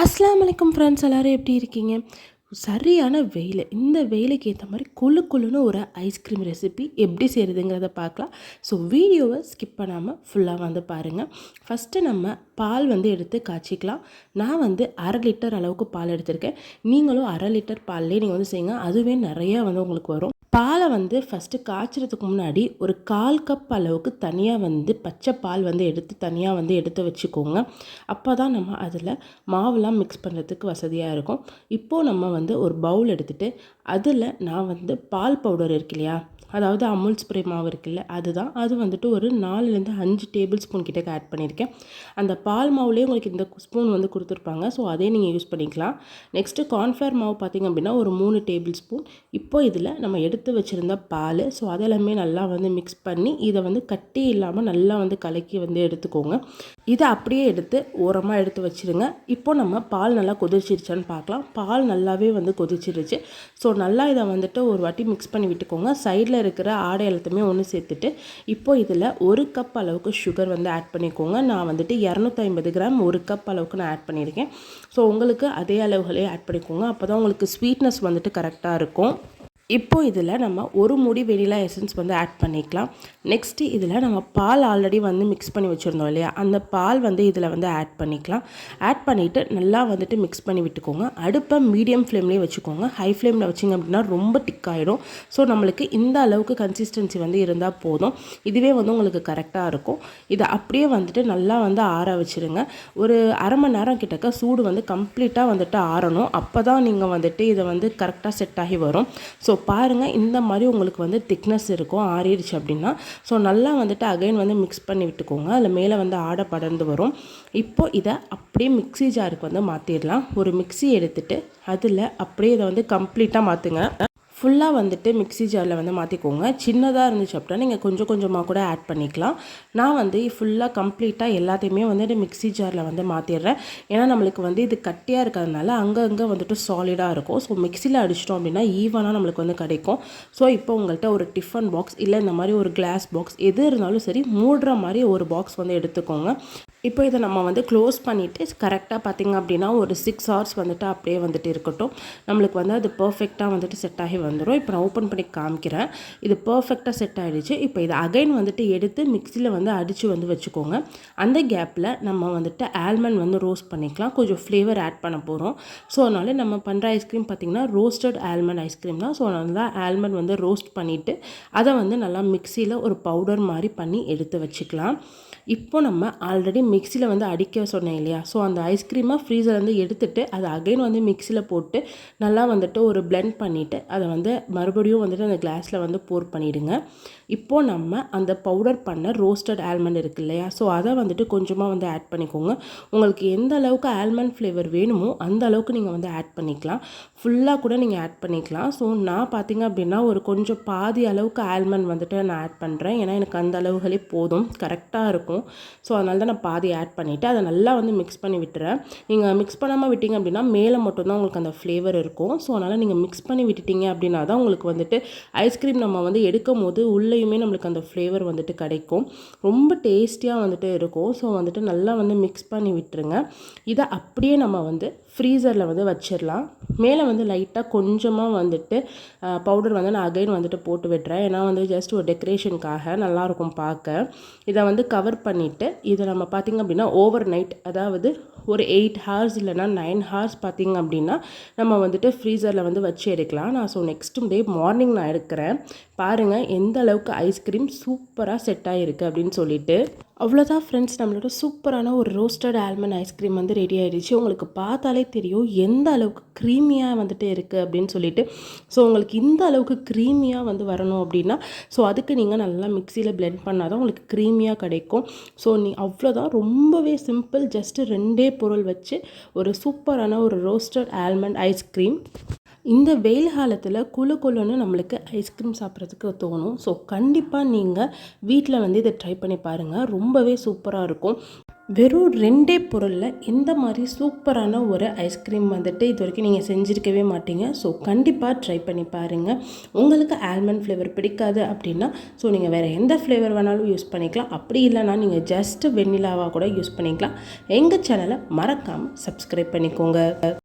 அஸ்லாம் வலைக்கம் ஃப்ரெண்ட்ஸ் எல்லோரும் எப்படி இருக்கீங்க? சரியான வெயில். இந்த வெயிலுக்கு ஏற்ற மாதிரி குளு குழுன்னு ஒரு ஐஸ்கிரீம் ரெசிபி எப்படி செய்கிறதுங்கிறத பார்க்கலாம். ஸோ வீடியோவை ஸ்கிப் பண்ணாமல் ஃபுல்லாக வந்து பாருங்கள் ஃபஸ்ட்டு நம்ம பால் வந்து எடுத்து காய்ச்சிக்கலாம். நான் வந்து அரை லிட்டர் அளவுக்கு பால் எடுத்திருக்கேன். நீங்களும் அரை லிட்டர் பால்லே நீங்கள் வந்து செய்யுங்க. அதுவே நிறையா வந்து உங்களுக்கு வரும். பாலை வந்து ஃபஸ்ட்டு காய்ச்சறதுக்கு முன்னாடி ஒரு கால் கப் அளவுக்கு தனியாக வந்து பச்சை பால் வந்து எடுத்து தனியாக வந்து எடுத்து வச்சுக்கோங்க. அப்போ தான் நம்ம அதில் மாவுலாம் மிக்ஸ் பண்ணுறதுக்கு வசதியாக இருக்கும். இப்போது நம்ம வந்து ஒரு பவுல் எடுத்துகிட்டு அதில் நான் வந்து பால் பவுடர் இருக்கு இல்லையா? அதாவது அமுல் ஸ்ப்ரே மாவு இருக்குல்ல அதுதான். அது வந்துட்டு ஒரு நாலுலேருந்து அஞ்சு டேபிள் ஸ்பூன் கிட்டே ஆட் பண்ணியிருக்கேன் அந்த பால் மாவுலேயே உங்களுக்கு இந்த ஸ்பூன் வந்து கொடுத்துருப்பாங்க. ஸோ அதே நீங்கள் யூஸ் பண்ணிக்கலாம். நெக்ஸ்ட்டு கார்ன்ஃப்ளவர் மாவு பார்த்திங்க அப்படின்னா ஒரு மூணு டேபிள் ஸ்பூன் இப்போ இதில் நம்ம எடுத்து வச்சுருந்த பால் ஸோ அதெல்லாமே நல்லா வந்து மிக்ஸ் பண்ணி இதை வந்து கட்டி இல்லாமல் நல்லா வந்து கலக்கி வந்து எடுத்துக்கோங்க. இதை அப்படியே எடுத்து ஓரமாக எடுத்து வச்சுருங்க. இப்போ நம்ம பால் நல்லா கொதிச்சிருச்சான்னு பார்க்கலாம். பால் நல்லாவே வந்து கொதிச்சிருச்சு. ஸோ நல்லா இதை வந்துட்டு ஒரு வாட்டி மிக்ஸ் பண்ணி விட்டுக்கோங்க. சைடில் இருக்கிற ஆடை எல்லாத்தையுமே ஒன்று சேர்த்துட்டு இப்போ இதில் ஒரு கப் அளவுக்கு சுகர் வந்து ஆட் பண்ணிக்கோங்க. நான் வந்துட்டு இரநூத்தி ஐம்பது கிராம் ஒரு கப் அளவுக்கு நான் ஆட் பண்ணியிருக்கேன். ஸோ உங்களுக்கு அதே அளவுகளே ஆட் பண்ணிக்கோங்க. அப்போ தான் உங்களுக்கு ஸ்வீட்னஸ் வந்துட்டு கரெக்டாக இருக்கும். இப்போ இதில் நம்ம ஒரு முடி வெனிலா எசன்ஸ் வந்து ஆட் பண்ணிக்கலாம். நெக்ஸ்ட்டு இதில் நம்ம பால் ஆல்ரெடி வந்து மிக்ஸ் பண்ணி வச்சுருந்தோம் இல்லையா? அந்த பால் வந்து இதில் வந்து ஆட் பண்ணிக்கலாம். ஆட் பண்ணிவிட்டு நல்லா வந்துட்டு மிக்ஸ் பண்ணி விட்டுக்கோங்க. அடுப்பை மீடியம் ஃப்ளேம்லேயே வச்சுக்கோங்க. ஹை ஃப்ளேமில் வச்சிங்க அப்படின்னா ரொம்ப டிக் ஆகிடும் ஸோ நம்மளுக்கு இந்த அளவுக்கு கன்சிஸ்டன்சி வந்து இருந்தால் போதும். இதுவே வந்து உங்களுக்கு கரெக்டாக இருக்கும். இதை அப்படியே வந்துட்டு நல்லா வந்து ஆற வச்சுருங்க. ஒரு அரை மணி நேரம் கிட்டக்க சூடு வந்து கம்ப்ளீட்டாக வந்துட்டு ஆறணும். அப்போ தான் நீங்கள் வந்துட்டு இதை வந்து கரெக்டாக செட் ஆகி வரும். ஸோ பாருங்கள் இந்த மாதிரி உங்களுக்கு வந்து திக்னஸ் இருக்கும் ஆறிடுச்சு அப்படின்னா. ஸோ நல்லா வந்துட்டு அகைன் வந்து மிக்ஸ் பண்ணி விட்டுக்கோங்க. அதில் மேலே வந்து ஆடை படர்ந்து வரும். இப்போது இதை அப்படியே மிக்சி ஜாருக்கு வந்து மாற்றிடலாம் ஒரு மிக்சி எடுத்துகிட்டு அதில் அப்படியே இதை வந்து கம்ப்ளீட்டாக மாற்றுங்க ஃபுல்லாக வந்துட்டு மிக்சி ஜாரில் வந்து மாற்றிக்கோங்க சின்னதாக இருந்துச்சு அப்படின்னா நீங்கள் கொஞ்சம் கொஞ்சமாக கூட ஆட் பண்ணிக்கலாம். நான் வந்து ஃபுல்லாக கம்ப்ளீட்டாக எல்லாத்தையுமே வந்துட்டு மிக்சி ஜாரில் வந்து மாற்றிடுறேன் ஏன்னா நம்மளுக்கு வந்து இது கட்டியாக இருக்கிறதுனால அங்கங்கே வந்துட்டு சாலிடாக இருக்கும். ஸோ மிக்சியில் அடிச்சிட்டோம் அப்படின்னா ஈவனாக நம்மளுக்கு வந்து கிடைக்கும். ஸோ இப்போ உங்கள்கிட்ட ஒரு டிஃபன் பாக்ஸ் இல்லை இந்த மாதிரி ஒரு கிளாஸ் பாக்ஸ் எது இருந்தாலும் சரி மூடுற மாதிரி ஒரு பாக்ஸ் வந்து எடுத்துக்கோங்க. இப்போ இதை நம்ம வந்து க்ளோஸ் பண்ணிவிட்டு கரெக்டாக பார்த்திங்க அப்படின்னா ஒரு சிக்ஸ் ஹவர்ஸ் வந்துட்டு அப்படியே வந்துட்டு இருக்கட்டும். நம்மளுக்கு வந்து அது பர்ஃபெக்டாக வந்துட்டு செட் ஆகி வந்துடும் இப்போ நான் ஓப்பன் பண்ணி காமிக்கிறேன். இது பர்ஃபெக்டாக செட் ஆகிடுச்சு இப்போ இதை அகைன் வந்துட்டு எடுத்து மிக்சியில் வந்து அடித்து வந்து வச்சுக்கோங்க. அந்த கேப்பில் நம்ம வந்துட்டு ஆல்மண்ட் வந்து ரோஸ்ட் பண்ணிக்கலாம். கொஞ்சம் ஃப்ளேவர் ஆட் பண்ண போகிறோம் ஸோ அதனால் நம்ம பண்ணுற ஐஸ்கிரீம் பார்த்திங்கன்னா ரோஸ்டட் ஆல்மண்ட் ஐஸ்கிரீம் தான். ஸோ அதனால ஆல்மண்ட் வந்து ரோஸ்ட் பண்ணிவிட்டு அதை வந்து நல்லா மிக்சியில் ஒரு பவுடர் மாதிரி பண்ணி எடுத்து வச்சுக்கலாம். இப்போ நம்ம ஆல்ரெடி மிக்சியில் வந்து அடிக்க சொன்னேன் இல்லையா? ஸோ அந்த ஐஸ்கிரீமை ஃப்ரீசர்லேருந்து எடுத்துட்டு அதை அகைன் வந்து மிக்சியில் போட்டு நல்லா வந்துட்டு ஒரு பிளெண்ட் பண்ணிவிட்டு அதை வந்து மறுபடியும் வந்துட்டு அந்த கிளாஸில் வந்து போர் பண்ணிவிடுங்க இப்போது நம்ம அந்த பவுடர் பண்ண ரோஸ்டட் ஆல்மண்ட் இருக்குது இல்லையா? ஸோ அதை வந்துட்டு கொஞ்சமாக வந்து ஆட் பண்ணிக்கோங்க. உங்களுக்கு எந்த அளவுக்கு ஆல்மண்ட் ஃப்ளேவர் வேணுமோ அந்த அளவுக்கு நீங்கள் வந்து ஆட் பண்ணிக்கலாம். ஃபுல்லாக கூட நீங்கள் ஆட் பண்ணிக்கலாம். ஸோ நான் பார்த்தீங்க அப்படின்னா ஒரு கொஞ்சம் பாதி அளவுக்கு ஆல்மண்ட் வந்துட்டு நான் ஆட் பண்ணுறேன் ஏன்னா எனக்கு அந்த அளவுகளே போதும். கரெக்டாக இருக்கும். ஸோ அதனால தான் நான் பாதி ஆட் பண்ணிவிட்டு அதை நல்லா வந்து மிக்ஸ் பண்ணி விட்டுறேன். நீங்கள் மிக்ஸ் பண்ணாமல் விட்டீங்க அப்படின்னா மேலே மட்டும்தான் உங்களுக்கு அந்த ஃப்ளேவர் இருக்கும். ஸோ அதனால் நீங்கள் மிக்ஸ் பண்ணி விட்டுட்டீங்க அப்படின்னா தான் உங்களுக்கு வந்துட்டு ஐஸ்கிரீம் நம்ம வந்து எடுக்கும் போது உள்ளேயுமே நம்மளுக்கு அந்த ஃப்ளேவர் வந்துட்டு கிடைக்கும். ரொம்ப டேஸ்டியாக வந்துட்டு இருக்கும். ஸோ வந்துட்டு நல்லா வந்து மிக்ஸ் பண்ணி விட்டுருங்க. இதை அப்படியே நம்ம வந்து ஃப்ரீசரில் வந்து வச்சிடலாம் மேலே வந்து லைட்டாக கொஞ்சமாக வந்துட்டு பவுடர் வந்து நான் அகைன் வந்துட்டு போட்டு விட்டுறேன். ஏன்னா வந்து ஜஸ்ட் ஒரு டெக்கரேஷனுக்காக நல்லாயிருக்கும் பார்க்க. இதை வந்து கவர் பண்ணிவிட்டு இதை நம்ம பார்த்திங்க அப்படின்னா ஓவர் நைட் அதாவது ஒரு எயிட் ஹார்ஸ் இல்லைனா நைன் ஹார்ஸ் பார்த்திங்க அப்படின்னா நம்ம வந்துட்டு ஃப்ரீசரில் வந்து வச்சு எடுக்கலாம். நான் ஸோ நெக்ஸ்ட் டே மார்னிங் நான் எடுக்கிறேன். பாருங்கள் எந்த அளவுக்கு ஐஸ்கிரீம் சூப்பராக செட் ஆகிருக்கு அப்படின்னு சொல்லிட்டு. அவ்வளோதான் ஃப்ரெண்ட்ஸ் நம்மளோட சூப்பரான ஒரு ரோஸ்டட் ஆல்மண்ட் ஐஸ்கிரீம் வந்து ரெடி ஆகிடுச்சு உங்களுக்கு பார்த்தாலே தெரியும் எந்த அளவுக்கு க்ரீமியாக வந்துட்டு இருக்குது அப்படின்னு சொல்லிட்டு. ஸோ உங்களுக்கு இந்த அளவுக்கு க்ரீமியாக வந்து வரணும் அப்படின்னா ஸோ அதுக்கு நீங்கள் நல்லா மிக்சியில் பிளெண்ட் பண்ணால் தான் உங்களுக்கு க்ரீமியாக கிடைக்கும். ஸோ நீ அவ்வளோதான் ரொம்பவே சிம்பிள் ஜஸ்ட்டு ரெண்டே பொருள் வச்சு ஒரு சூப்பரான ஒரு ரோஸ்டட் ஆல்மண்ட் ஐஸ்கிரீம் இந்த வெயில் காலத்தில் குழு குழுன்னு நம்மளுக்கு ஐஸ்கிரீம் சாப்பிட்றதுக்கு தோணும். ஸோ கண்டிப்பாக நீங்கள் வீட்டில் வந்து இதை ட்ரை பண்ணி பாருங்கள் ரொம்பவே சூப்பராக இருக்கும். வெறும் ரெண்டே பொருளில் இந்த மாதிரி சூப்பரான ஒரு ஐஸ்கிரீம் வந்துட்டு இது வரைக்கும் நீங்கள் செஞ்சுருக்கவே மாட்டீங்க. ஸோ கண்டிப்பாக ட்ரை பண்ணி பாருங்கள் உங்களுக்கு ஆல்மண்ட் ஃப்ளேவர் பிடிக்காது அப்படின்னா ஸோ நீங்கள் வேறு எந்த ஃப்ளேவர் வேணாலும் யூஸ் பண்ணிக்கலாம். அப்படி இல்லைனா நீங்கள் ஜஸ்ட்டு வெண்ணிலாவாக கூட யூஸ் பண்ணிக்கலாம். எங்கள் சேனலை மறக்காமல் சப்ஸ்கிரைப் பண்ணிக்கோங்க.